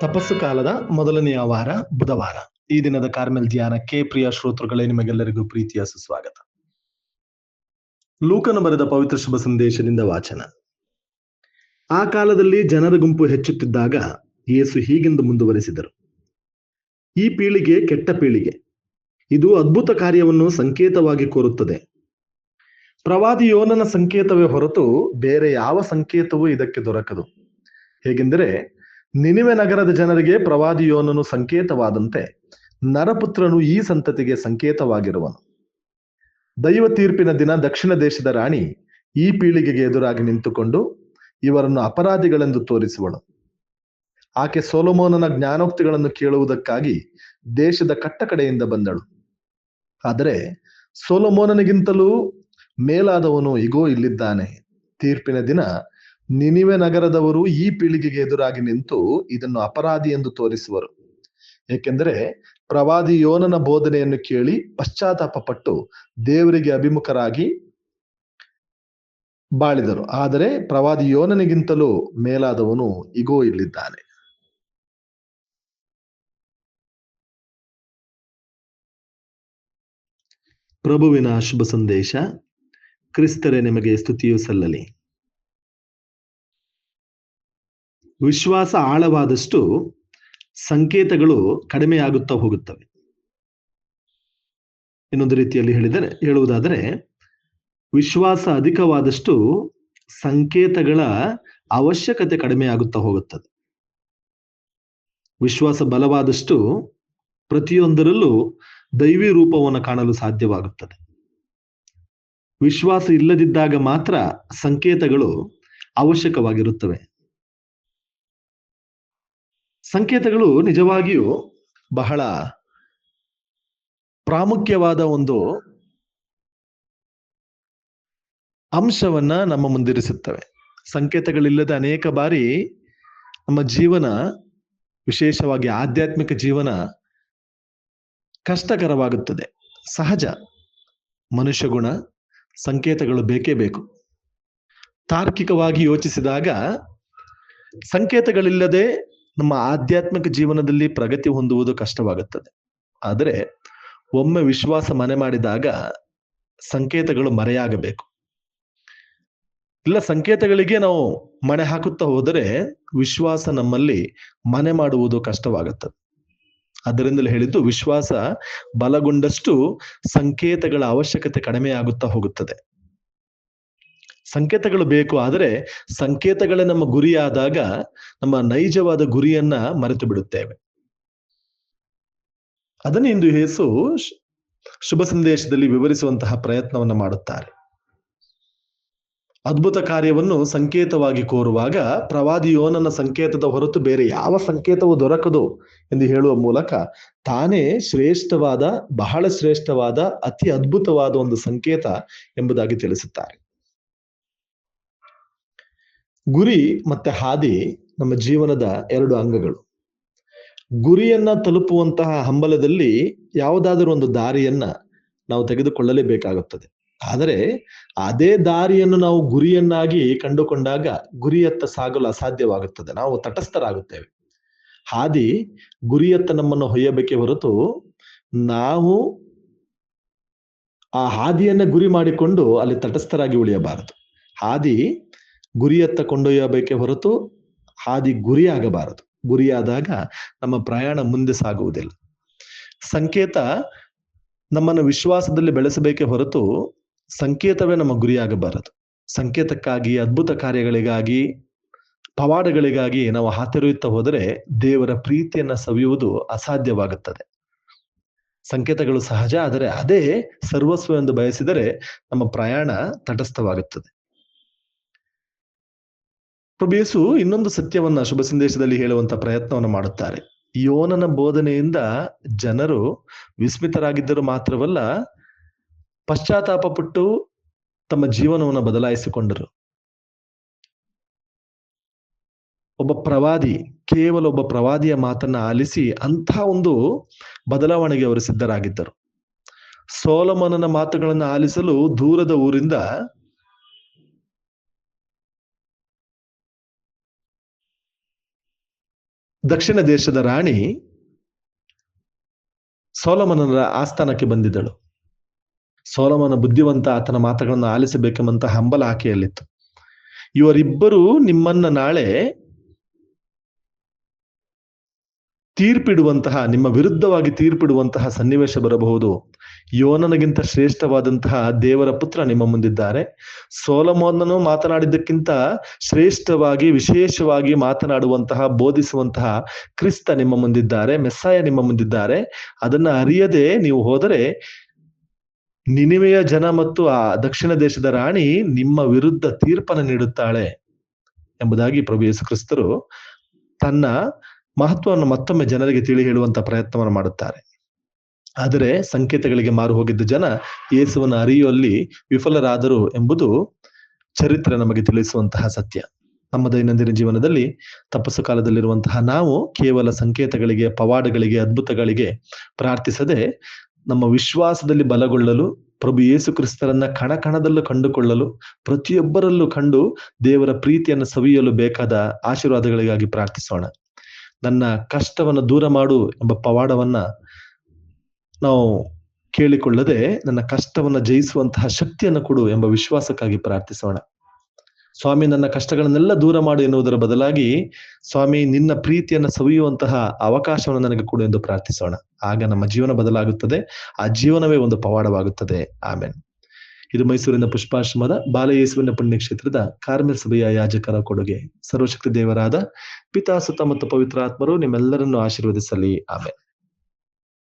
ತಪಸ್ಸು ಕಾಲದ ಮೊದಲನೆಯ ವಾರ ಬುಧವಾರ. ಈ ದಿನದ ಕಾರ್ಮೆಲ್ ಧ್ಯಾನಕ್ಕೆ ಪ್ರಿಯ ಶ್ರೋತೃಗಳೇ, ನಿಮಗೆಲ್ಲರಿಗೂ ಪ್ರೀತಿಯ ಸುಸ್ವಾಗತ. ಲೂಕನು ಬರೆದ ಪವಿತ್ರ ಶುಭ ಸಂದೇಶದಿಂದ ವಾಚನ. ಆ ಕಾಲದಲ್ಲಿ ಜನರ ಗುಂಪು ಹೆಚ್ಚುತ್ತಿದ್ದಾಗ ಯೇಸು ಹೀಗೆಂದು ಮುಂದುವರೆಸಿದರು. ಈ ಪೀಳಿಗೆ ಕೆಟ್ಟ ಪೀಳಿಗೆ. ಇದು ಅದ್ಭುತ ಕಾರ್ಯವನ್ನು ಸಂಕೇತವಾಗಿ ಕೋರುತ್ತದೆ. ಪ್ರವಾದಿ ಯೋನನ ಸಂಕೇತವೇ ಹೊರತು ಬೇರೆ ಯಾವ ಸಂಕೇತವೂ ಇದಕ್ಕೆ ದೊರಕದು. ಹೇಗೆಂದರೆ ನಿನಿವೆ ನಗರದ ಜನರಿಗೆ ಪ್ರವಾದಿಯೋನನು ಸಂಕೇತವಾದಂತೆ ನರಪುತ್ರನು ಈ ಸಂತತಿಗೆ ಸಂಕೇತವಾಗಿರುವನು. ದೈವ ತೀರ್ಪಿನ ದಿನ ದಕ್ಷಿಣ ದೇಶದ ರಾಣಿ ಈ ಪೀಳಿಗೆಗೆ ಎದುರಾಗಿ ನಿಂತುಕೊಂಡು ಇವರನ್ನು ಅಪರಾಧಿಗಳೆಂದು ತೋರಿಸುವಳು. ಆಕೆ ಸೋಲೋಮೋನನ ಜ್ಞಾನೋಕ್ತಿಗಳನ್ನು ಕೇಳುವುದಕ್ಕಾಗಿ ದೇಶದ ಕಟ್ಟ ಕಡೆಯಿಂದ ಬಂದಳು. ಆದರೆ ಸೋಲೋಮೋನನಿಗಿಂತಲೂ ಮೇಲಾದವನು ಇಗೋ ಇಲ್ಲಿದ್ದಾನೆ. ತೀರ್ಪಿನ ದಿನ ನಿನಿವೆ ನಗರದವರು ಈ ಪೀಳಿಗೆಗೆ ಎದುರಾಗಿ ನಿಂತು ಇದನ್ನು ಅಪರಾಧಿ ಎಂದು ತೋರಿಸುವರು. ಏಕೆಂದರೆ ಪ್ರವಾದಿ ಯೋನನ ಬೋಧನೆಯನ್ನು ಕೇಳಿ ಪಶ್ಚಾತ್ತಾಪ ಪಟ್ಟು ದೇವರಿಗೆ ಅಭಿಮುಖರಾಗಿ ಬಾಳಿದರು. ಆದರೆ ಪ್ರವಾದಿ ಯೋನನಿಗಿಂತಲೂ ಮೇಲಾದವನು ಇಗೋ ಇಲ್ಲಿದ್ದಾನೆ. ಪ್ರಭುವಿನ ಶುಭ ಸಂದೇಶ, ಕ್ರಿಸ್ತರೇ ನಿಮಗೆ ಸ್ತುತಿಯು ಸಲ್ಲಲಿ. ವಿಶ್ವಾಸ ಆಳವಾದಷ್ಟು ಸಂಕೇತಗಳು ಕಡಿಮೆಯಾಗುತ್ತಾ ಹೋಗುತ್ತವೆ. ಇನ್ನೊಂದು ರೀತಿಯಲ್ಲಿ ಹೇಳಿದರೆ, ಹೇಳುವುದಾದರೆ, ವಿಶ್ವಾಸ ಅಧಿಕವಾದಷ್ಟು ಸಂಕೇತಗಳ ಅವಶ್ಯಕತೆ ಕಡಿಮೆಯಾಗುತ್ತಾ ಹೋಗುತ್ತದೆ. ವಿಶ್ವಾಸ ಬಲವಾದಷ್ಟು ಪ್ರತಿಯೊಂದರಲ್ಲೂ ದೈವಿ ರೂಪವನ್ನು ಕಾಣಲು ಸಾಧ್ಯವಾಗುತ್ತದೆ. ವಿಶ್ವಾಸ ಇಲ್ಲದಿದ್ದಾಗ ಮಾತ್ರ ಸಂಕೇತಗಳು ಅವಶ್ಯಕವಾಗಿರುತ್ತವೆ. ಸಂಕೇತಗಳು ನಿಜವಾಗಿಯೂ ಬಹಳ ಪ್ರಾಮುಖ್ಯವಾದ ಒಂದು ಅಂಶವನ್ನ ನಮ್ಮ ಮುಂದಿರಿಸುತ್ತವೆ. ಸಂಕೇತಗಳಿಲ್ಲದೆ ಅನೇಕ ಬಾರಿ ನಮ್ಮ ಜೀವನ, ವಿಶೇಷವಾಗಿ ಆಧ್ಯಾತ್ಮಿಕ ಜೀವನ ಕಷ್ಟಕರವಾಗುತ್ತದೆ. ಸಹಜ ಮನುಷ್ಯ ಗುಣ, ಸಂಕೇತಗಳು ಬೇಕೇ ಬೇಕು. ತಾರ್ಕಿಕವಾಗಿ ಯೋಚಿಸಿದಾಗ ಸಂಕೇತಗಳಿಲ್ಲದೆ ನಮ್ಮ ಆಧ್ಯಾತ್ಮಿಕ ಜೀವನದಲ್ಲಿ ಪ್ರಗತಿ ಹೊಂದುವುದು ಕಷ್ಟವಾಗುತ್ತದೆ. ಆದರೆ ಒಮ್ಮೆ ವಿಶ್ವಾಸ ಮನೆ ಮಾಡಿದಾಗ ಸಂಕೇತಗಳು ಮರೆಯಾಗಬೇಕು. ಇಲ್ಲ ಸಂಕೇತಗಳಿಗೆ ನಾವು ಮಣೆ ಹಾಕುತ್ತಾ ಹೋದರೆ ವಿಶ್ವಾಸ ನಮ್ಮಲ್ಲಿ ಮನೆ ಮಾಡುವುದು ಕಷ್ಟವಾಗುತ್ತದೆ. ಅದರಿಂದಲೇ ಹೇಳಿದ್ದು ವಿಶ್ವಾಸ ಬಲಗೊಂಡಷ್ಟು ಸಂಕೇತಗಳ ಅವಶ್ಯಕತೆ ಕಡಿಮೆ ಆಗುತ್ತಾ ಹೋಗುತ್ತದೆ. ಸಂಕೇತಗಳು ಬೇಕು ಆದರೆ ಸಂಕೇತಗಳೇ ನಮ್ಮ ಗುರಿಯಾದಾಗ ನಮ್ಮ ನೈಜವಾದ ಗುರಿಯನ್ನ ಮರೆತು ಬಿಡುತ್ತೇವೆ ಅದನ್ನು ಇಂದು ಯೇಸು ಶುಭ ಸಂದೇಶದಲ್ಲಿ ವಿವರಿಸುವಂತಹ ಪ್ರಯತ್ನವನ್ನ ಮಾಡುತ್ತಾರೆ. ಅದ್ಭುತ ಕಾರ್ಯವನ್ನು ಸಂಕೇತವಾಗಿ ಕೋರುವಾಗ ಪ್ರವಾದಿ ಯೋನನ ಸಂಕೇತದ ಹೊರತು ಬೇರೆ ಯಾವ ಸಂಕೇತವೂ ದೊರಕದು ಎಂದು ಹೇಳುವ ಮೂಲಕ ತಾನೇ ಶ್ರೇಷ್ಠವಾದ, ಬಹಳ ಶ್ರೇಷ್ಠವಾದ, ಅತಿ ಅದ್ಭುತವಾದ ಒಂದು ಸಂಕೇತ ಎಂಬುದಾಗಿ ತಿಳಿಸುತ್ತಾರೆ. ಗುರಿ ಮತ್ತೆ ಹಾದಿ ನಮ್ಮ ಜೀವನದ ಎರಡು ಅಂಗಗಳು. ಗುರಿಯನ್ನ ತಲುಪುವಂತಹ ಹಂಬಲದಲ್ಲಿ ಯಾವುದಾದರೂ ಒಂದು ದಾರಿಯನ್ನ ನಾವು ತೆಗೆದುಕೊಳ್ಳಲೇಬೇಕಾಗುತ್ತದೆ. ಆದರೆ ಅದೇ ದಾರಿಯನ್ನು ನಾವು ಗುರಿಯನ್ನಾಗಿ ಕಂಡುಕೊಂಡಾಗ ಗುರಿಯತ್ತ ಸಾಗಲು ಅಸಾಧ್ಯವಾಗುತ್ತದೆ. ನಾವು ತಟಸ್ಥರಾಗುತ್ತೇವೆ. ಹಾದಿ ಗುರಿಯತ್ತ ನಮ್ಮನ್ನು ಹೊಯ್ಯಬೇಕೇ ಹೊರತು ನಾವು ಆ ಹಾದಿಯನ್ನ ಗುರಿ ಮಾಡಿಕೊಂಡು ಅಲ್ಲಿ ತಟಸ್ಥರಾಗಿ ಉಳಿಯಬಾರದು. ಹಾದಿ ಗುರಿಯತ್ತ ಕೊಂಡೊಯ್ಯಬೇಕೆ ಹೊರತು ಹಾದಿ ಗುರಿಯಾಗಬಾರದು. ಗುರಿಯಾದಾಗ ನಮ್ಮ ಪ್ರಯಾಣ ಮುಂದೆ ಸಾಗುವುದಿಲ್ಲ. ಸಂಕೇತ ನಮ್ಮನ್ನು ವಿಶ್ವಾಸದಲ್ಲಿ ಬೆಳೆಸಬೇಕೆ ಹೊರತು ಸಂಕೇತವೇ ನಮ್ಮ ಗುರಿಯಾಗಬಾರದು. ಸಂಕೇತಕ್ಕಾಗಿ, ಅದ್ಭುತ ಕಾರ್ಯಗಳಿಗಾಗಿ, ಪವಾಡಗಳಿಗಾಗಿ ನಾವು ಹಾತೊರೆಯುತ್ತಾ ಹೋದರೆ ದೇವರ ಪ್ರೀತಿಯನ್ನ ಸವಿಯುವುದು ಅಸಾಧ್ಯವಾಗುತ್ತದೆ. ಸಂಕೇತಗಳು ಸಹಜ ಆದರೆ ಅದೇ ಸರ್ವಸ್ವ ಎಂದು ಬಯಸಿದರೆ ನಮ್ಮ ಪ್ರಯಾಣ ತಟಸ್ಥವಾಗುತ್ತದೆ. ಪ್ರಭೇಸು ಇನ್ನೊಂದು ಸತ್ಯವನ್ನ ಶುಭ ಸಂದೇಶದಲ್ಲಿ ಹೇಳುವಂತ ಪ್ರಯತ್ನವನ್ನು ಮಾಡುತ್ತಾರೆ. ಯೋನನ ಬೋಧನೆಯಿಂದ ಜನರು ವಿಸ್ಮಿತರಾಗಿದ್ದರು ಮಾತ್ರವಲ್ಲ, ಪಶ್ಚಾತ್ತಾಪ ಪಟ್ಟು ತಮ್ಮ ಜೀವನವನ್ನು ಬದಲಾಯಿಸಿಕೊಂಡರು. ಒಬ್ಬ ಪ್ರವಾದಿ, ಕೇವಲ ಒಬ್ಬ ಪ್ರವಾದಿಯ ಮಾತನ್ನ ಆಲಿಸಿ ಅಂಥ ಒಂದು ಬದಲಾವಣೆಗೆ ಅವರು ಸಿದ್ಧರಾಗಿದ್ದರು. ಸೋಲಮನನ ಮಾತುಗಳನ್ನು ಆಲಿಸಲು ದೂರದ ಊರಿಂದ ದಕ್ಷಿಣ ದೇಶದ ರಾಣಿ ಸೋಲಮನರ ಆಸ್ಥಾನಕ್ಕೆ ಬಂದಿದ್ದಳು. ಸೋಲಮನ ಬುದ್ಧಿವಂತ ಆತನ ಮಾತುಗಳನ್ನು ಆಲಿಸಬೇಕೆಂಬಂತ ಹಂಬಲ ಆಕೆಯಲ್ಲಿತ್ತು. ಇವರಿಬ್ಬರು ನಿಮ್ಮನ್ನ ನಾಳೆ ತೀರ್ಪಿಡುವಂತಹ, ನಿಮ್ಮ ವಿರುದ್ಧವಾಗಿ ತೀರ್ಪಿಡುವಂತಹ ಸನ್ನಿವೇಶ ಬರಬಹುದು. ಯೋನನಗಿಂತ ಶ್ರೇಷ್ಠವಾದಂತಹ ದೇವರ ಪುತ್ರ ನಿಮ್ಮ ಮುಂದಿದ್ದಾರೆ. ಸೋಲಮೋನನು ಮಾತನಾಡಿದ್ದಕ್ಕಿಂತ ಶ್ರೇಷ್ಠವಾಗಿ, ವಿಶೇಷವಾಗಿ ಮಾತನಾಡುವಂತಹ, ಬೋಧಿಸುವಂತಹ ಕ್ರಿಸ್ತ ನಿಮ್ಮ ಮುಂದಿದ್ದಾರೆ, ಮೆಸ್ಸಾಯ ನಿಮ್ಮ ಮುಂದಿದ್ದಾರೆ. ಅದನ್ನ ಅರಿಯದೆ ನೀವು ಹೋದರೆ ನಿನಿವೆಯ ಜನ ಮತ್ತು ಆ ದಕ್ಷಿಣ ದೇಶದ ರಾಣಿ ನಿಮ್ಮ ವಿರುದ್ಧ ತೀರ್ಪನ್ನು ನೀಡುತ್ತಾಳೆ ಎಂಬುದಾಗಿ ಪ್ರಭು ಯೇಸು ಕ್ರಿಸ್ತರು ತನ್ನ ಮಹತ್ವವನ್ನು ಮತ್ತೊಮ್ಮೆ ಜನರಿಗೆ ತಿಳಿ ಹೇಳುವಂತ ಪ್ರಯತ್ನವನ್ನು ಮಾಡುತ್ತಾರೆ. ಆದರೆ ಸಂಕೇತಗಳಿಗೆ ಮಾರು ಹೋಗಿದ್ದ ಜನ ಯೇಸುವನ್ನು ಅರಿಯುವಲ್ಲಿ ವಿಫಲರಾದರು ಎಂಬುದು ಚರಿತ್ರೆ ನಮಗೆ ತಿಳಿಸುವಂತಹ ಸತ್ಯ. ನಮ್ಮ ದೈನಂದಿನ ಜೀವನದಲ್ಲಿ ತಪಸ್ಸು ಕಾಲದಲ್ಲಿರುವಂತಹ ನಾವು ಕೇವಲ ಸಂಕೇತಗಳಿಗೆ, ಪವಾಡಗಳಿಗೆ, ಅದ್ಭುತಗಳಿಗೆ ಪ್ರಾರ್ಥಿಸದೆ ನಮ್ಮ ವಿಶ್ವಾಸದಲ್ಲಿ ಬಲಗೊಳ್ಳಲು, ಪ್ರಭು ಯೇಸು ಕ್ರಿಸ್ತರನ್ನ ಕಣ ಕಣದಲ್ಲೂ ಕಂಡುಕೊಳ್ಳಲು, ಪ್ರತಿಯೊಬ್ಬರಲ್ಲೂ ಕಂಡು ದೇವರ ಪ್ರೀತಿಯನ್ನು ಸವಿಯಲು ಬೇಕಾದ ಆಶೀರ್ವಾದಗಳಿಗಾಗಿ ಪ್ರಾರ್ಥಿಸೋಣ. ನನ್ನ ಕಷ್ಟವನ್ನು ದೂರ ಮಾಡು ಎಂಬ ಪವಾಡವನ್ನ ನಾವು ಕೇಳಿಕೊಳ್ಳದೆ ನನ್ನ ಕಷ್ಟವನ್ನು ಜಯಿಸುವಂತಹ ಶಕ್ತಿಯನ್ನು ಕೊಡು ಎಂಬ ವಿಶ್ವಾಸಕ್ಕಾಗಿ ಪ್ರಾರ್ಥಿಸೋಣ. ಸ್ವಾಮಿ, ನನ್ನ ಕಷ್ಟಗಳನ್ನೆಲ್ಲ ದೂರ ಮಾಡು ಎನ್ನುವುದರ ಬದಲಾಗಿ ಸ್ವಾಮಿ, ನಿನ್ನ ಪ್ರೀತಿಯನ್ನು ಸವಿಯುವಂತಹ ಅವಕಾಶವನ್ನು ನನಗೆ ಕೊಡು ಎಂದು ಪ್ರಾರ್ಥಿಸೋಣ. ಆಗ ನಮ್ಮ ಜೀವನ ಬದಲಾಗುತ್ತದೆ. ಆ ಜೀವನವೇ ಒಂದು ಪವಾಡವಾಗುತ್ತದೆ. ಆಮೇನ್. ಇದು ಮೈಸೂರಿನ ಪುಷ್ಪಾಶ್ರಮದ ಬಾಲಯೇಸುವಿನ ಪುಣ್ಯಕ್ಷೇತ್ರದ ಕಾರ್ಮಿಕ ಸಭೆಯ ಯಾಜಕರ ಕೊಡುಗೆ. ಸರ್ವಶಕ್ತಿ ದೇವರಾದ ಪಿತಾ ಸುತ್ತ ಮತ್ತು ಪವಿತ್ರಾತ್ಮರು ನಿಮ್ಮೆಲ್ಲರನ್ನು ಆಶೀರ್ವದಿಸಲಿ. ಆಮೇಲೆ